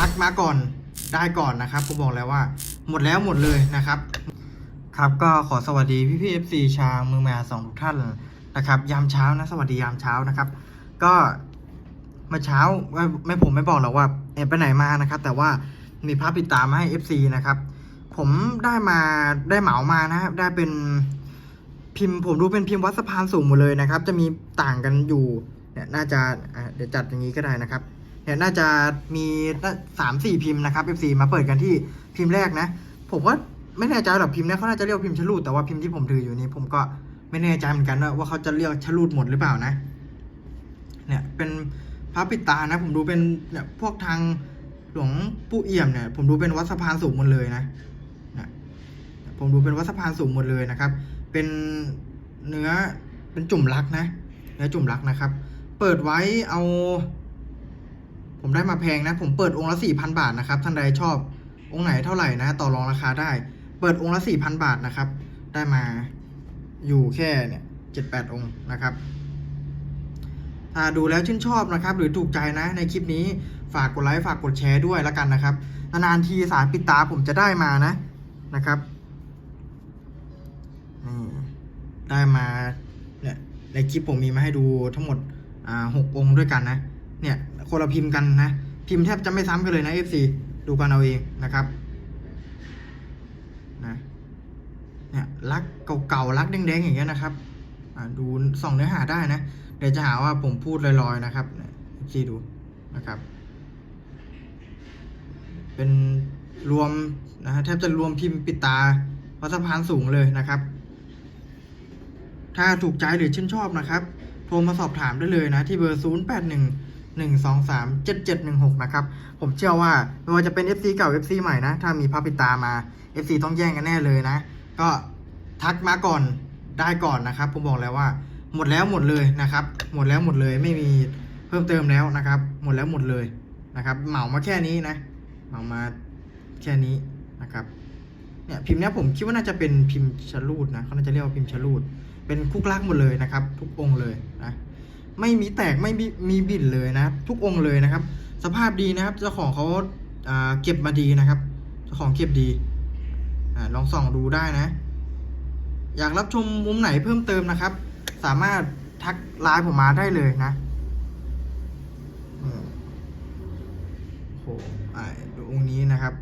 ทักมาก่อนได้ก่อนนะครับผมบอกแล้วว่า หมดแล้วหมดเลยนะครับ ครับก็ขอสวัสดีพี่พี่เอฟซีชาวมือแมาสองทุกท่านนะครับ ยามเช้านะ สวัสดียามเช้านะครับ ก็เมื่อเช้าไม่ผมไม่บอกหรอกว่าเอ็ไปไหนมานะครับ แต่ว่ามีภาพปิดตามาให้ FC นะครับ ผมได้มาได้เหมามานะครับได้เป็นพิมพ์ผมดูเป็นพิมพ์วัดสะพานสูงหมดเลยนะครับ จะมีต่างกันอยู่เนี่ยน่าจะเดี๋ยวจัดอย่างนี้ก็ได้นะครับ เนี่ยน่าจะมีสามสี่พิมพ์นะครับ FC มาเปิดกันที่พิมพ์แรกนะ ผมก็ไม่แน่ใจหรอกพิมพ์เนี้ยเขาน่าจะเรียกพิมพ์ชลูดแต่ว่าพิมพ์ที่ผมถืออยู่นี้ผมก็ไม่แน่ใจเหมือนกันว่าเขาจะเรียกชลูดหมดหรือเปล่านะ เนี่ยเป็นพระปิดตานะ ผมดูเป็นเนี่ยพวกทางหลวงปู่เอี่ยมเนี่ย ผมดูเป็นวัดสะพานสูงหมดเลยนะนะผมดูเป็นวัดสะพานสูงหมดเลยนะครับ เป็นเนื้อเป็นจุ่มรักนะเนื้อจุ่มรักนะครับ เปิดไว้เอา ผมได้มาแพงนะ ผมเปิดองค์ละสี่พันบาทนะครับ ท่านใดชอบองค์ไหนเท่าไหร่นะ ต่อรองราคาได้ เปิดองค์ละสี่พันบาทนะครับ ได้มาอยู่แค่เนี่ยเจ็ดแปดองค์นะครับ ถ้าดูแล้วชื่นชอบนะครับ หรือถูกใจนะ ในคลิปนี้ฝากกดไลค์ฝากกดแชร์ด้วยแล้วกันนะครับ นานๆทีสารปิดตาผมจะได้มานะนะครับนี่ได้มาเนี่ยในคลิปผมมีมาให้ดูทั้งหมดอ่าหกองค์ด้วยกันนะ เนี่ย คนละพิมพ์กันนะ พิมพ์แทบจะไม่ซ้ำกันเลยนะ FC ดูกันเอาเองนะครับนะเนี่ยรักเก่าๆรักแดงๆอย่างเงี้ยนะครับอ่าดูส่องเนื้อหาได้นะ เดี๋ยวจะหาว่าผมพูดลอยๆนะครับซีดูนะครับ เป็นรวมนะฮะแทบจะรวมพิมพ์ปิดตาวัดสะพานสูงเลยนะครับ ถ้าถูกใจหรือชื่นชอบนะครับ โทรมาสอบถามได้เลยนะ ที่เบอร์ 0 8 1 1 2 3 7 7 1 6 นะครับ ผมเชื่อว่าไม่ว่าจะเป็น FC เก่า FC ใหม่นะ ถ้ามีภาพปิตามา FC ต้องแย่งกันแน่เลยนะ ก็ทักมาก่อนได้ก่อนนะครับ ผมบอกแล้วว่า หมดแล้วหมดเลยนะครับ หมดแล้วหมดเลยไม่มีเพิ่มเติมแล้วนะครับ หมดแล้วหมดเลยนะครับ เหมามาแค่นี้นะเหมามาแค่นี้นะครับเนี่ยพิมพ์เนี้ยผมคิดว่าน่าจะเป็นพิมพ์ชลูดนะเขาน่าจะเรียกว่าพิมพ์ชลูดเป็นคุกลักหมดเลยนะครับ ทุกองค์เลยนะ ไม่มีแตกไม่มีมีบิดเลยนะทุกองค์เลยนะครับ สภาพดีนะครับเจ้าของเขาอ่าเก็บมาดีนะครับเจ้าของเก็บดีอลองส่องดูได้นะ อยากรับชมมุมไหนเพิ่มเติมนะครับ สามารถทักไลน์ผมมาได้เลยนะโอ้โหอ่าดูองค์นี้นะครับ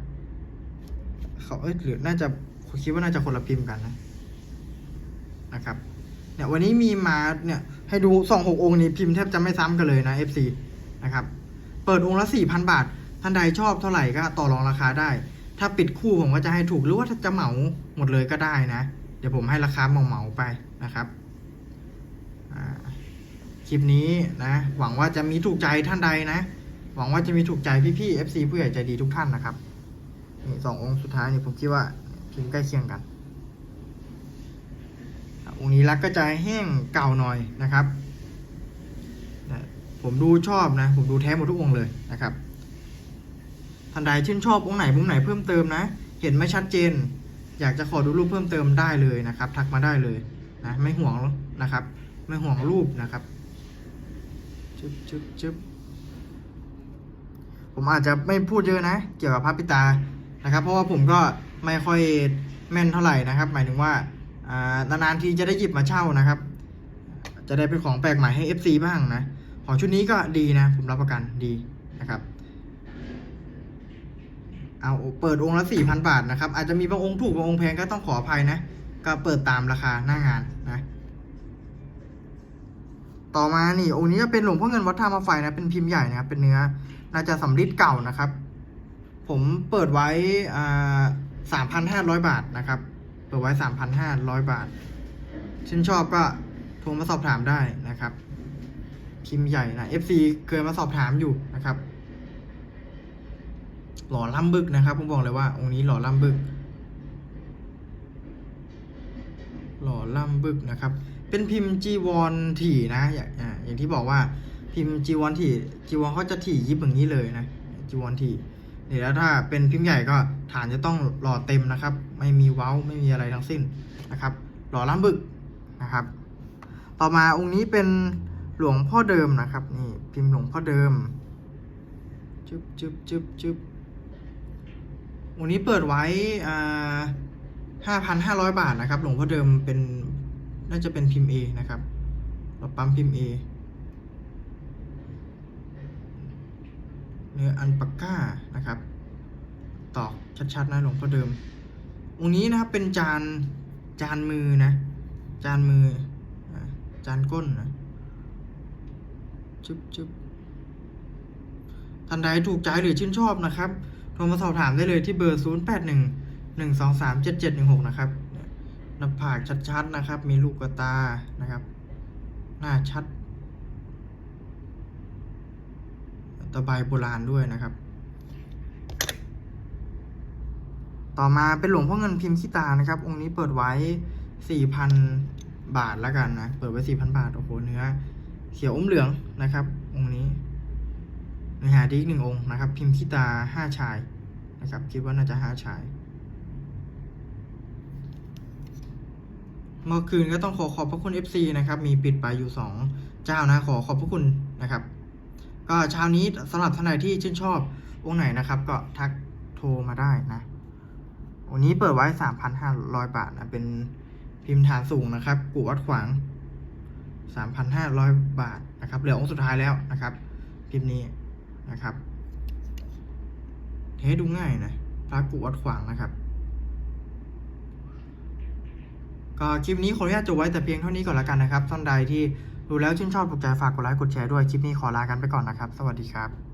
เขาเอ้ยหรือน่าจะคิดว่าน่าจะคนละพิมพ์กันนะนะครับ เนี่ยวันนี้มีมาเนี่ยให้ดูสองหกองค์นี้พิมพ์แทบจะไม่ซ้ำกันเลยนะ FC นะครับเปิดองค์ละสี่พันบาท ท่านใดชอบเท่าไหร่ก็ต่อรองราคาได้ ถ้าปิดคู่ผมก็จะให้ถูกหรือว่าถ้าจะเหมาหมดเลยก็ได้นะ เดี๋ยวผมให้ราคาเหมาเหมาๆไปนะครับคลิปนี้นะ หวังว่าจะมีถูกใจท่านใดนะ หวังว่าจะมีถูกใจพี่ๆ FC ผู้ใหญ่ใจดีทุกท่านนะครับนี่สององค์สุดท้ายนี่ผมคิดว่าพิมพ์ใกล้เคียงกัน องค์นี้รักก็จะแห้งเก่าหน่อยนะครับนะผมดูชอบนะ ผมดูแท้หมดทุกองค์เลยนะครับท่านใดชื่นชอบองค์ไหนมุมไหนเพิ่มเติมนะ เห็นไม่ชัดเจน อยากจะขอดูรูปเพิ่มเติมได้เลยนะครับ ทักมาได้เลยนะไม่ห่วงนะครับ ไม่ห่วงรูปนะครับจึ๊บจึ๊บจึ๊บผมอาจจะไม่พูดเยอะนะ เกี่ยวกับพระปิตานะครับ เพราะว่าผมก็ไม่ค่อยแม่นเท่าไหร่นะครับ หมายถึงว่าอ่า นานๆทีจะได้หยิบมาเช่านะครับ จะได้เป็นของแปลกใหม่ให้ FC บ้างนะของชุดนี้ก็ดีนะ ผมรับประกันดีนะครับ เอาเปิดองค์ละสี่พันบาทนะครับ อาจจะมีบางองค์ถูกบางองค์แพงก็ต้องขออภัยนะ ก็เปิดตามราคาหน้างานนะ ต่อมานี่องค์นี้ก็เป็นหลวงพ่อเงินวัดท่ามาไฟนะ เป็นพิมพ์ใหญ่นะครับ เป็นเนื้อ น่าจะสำริดเก่านะครับ ผมเปิดไว้สามพันห้าร้อยบาทนะครับ เปิดไว้สามพันห้าร้อยบาทชื่นชอบก็โทรมาสอบถามได้นะครับ พิมพ์ใหญ่นะ FC เคยมาสอบถามอยู่นะครับ หล่อล่ำบึกนะครับ ผมบอกเลยว่า องค์นี้หล่อล่ำบึก หล่อล่ำบึกนะครับ เป็นพิมพ์จีวรถี่นะอย่างอย่างที่บอกว่าพิมพ์จีวรถี่จีวรเขาจะถี่ยิบอย่างนี้เลยนะจีวรถี่ เดี๋ยวถ้าเป็นพิมพ์ใหญ่ก็ฐานจะต้องหล่อเต็มนะครับ ไม่มีเว้าไม่มีอะไรทั้งสิ้นนะครับ หล่อล้ำบึกนะครับ ต่อมาองค์นี้เป็นหลวงพ่อเดิมนะครับนี่พิมพ์หลวงพ่อเดิมจึบจึบจึบจึบวันนี้เปิดไว้อ่าห้าพันห้าร้อยบาทนะครับ หลวงพ่อเดิมเป็นน่าจะเป็นพิมพ์ A นะครับเราปั๊มพิมพ์ A เนื้ออันปาก้านะครับ ตอกชัดๆนะหลวงพ่อเดิม องค์นี้นะครับเป็นจานจานมือนะ จานมือจานก้นนะจึ๊บจึ๊บท่านใดถูกใจหรือชื่นชอบนะครับโทรมาสอบถามได้เลยที่เบอร์ 0 8 1 1 2 3 7 7 1 6 นะครับเนี่ยหน้าผากชัดๆนะครับ มีลูกกระตานะครับ หน้าชัด ตะไบโบราณด้วยนะครับ ต่อมาเป็นหลวงพ่อเงินพิมพ์ขี้ตานะครับ องค์นี้เปิดไว้สี่พันบาทแล้วกันนะ เปิดไว้สี่พันบาท โอ้โห เนื้อ เขียวอมเหลืองนะครับ องค์นี้เนื้อหาดีอีกหนึ่งองค์นะครับ พิมพ์ขี้ตาห้าชายนะครับ คิดว่าน่าจะห้าชาย เมื่อคืนก็ต้องขอขอบพระคุณ FC นะครับ มีปิดไปอยู่สองเจ้านะ ขอขอบพระคุณนะครับ เช้านี้สำหรับท่านใดที่ชื่นชอบองค์ไหนนะครับ ก็ทักโทรมาได้นะวันนี้เปิดไว้3,500บาทนะเป็นพิมพ์ฐานสูงนะครับกูวัดขวาง3,500บาทนะครับเหลือองค์สุดท้ายแล้วนะครับพิมพ์นี้นะครับเทดูง่ายนะพระกูวัดขวางนะครับ ก็คลิปนี้ขออนุญาตจบไว้แต่เพียงเท่านี้ก่อนละกันนะครับท่านใดที่ ดูแล้วชื่นชอบถูกใจฝากกดไลค์กดแชร์ด้วยคลิปนี้ขอลากันไปก่อนนะครับ สวัสดีครับ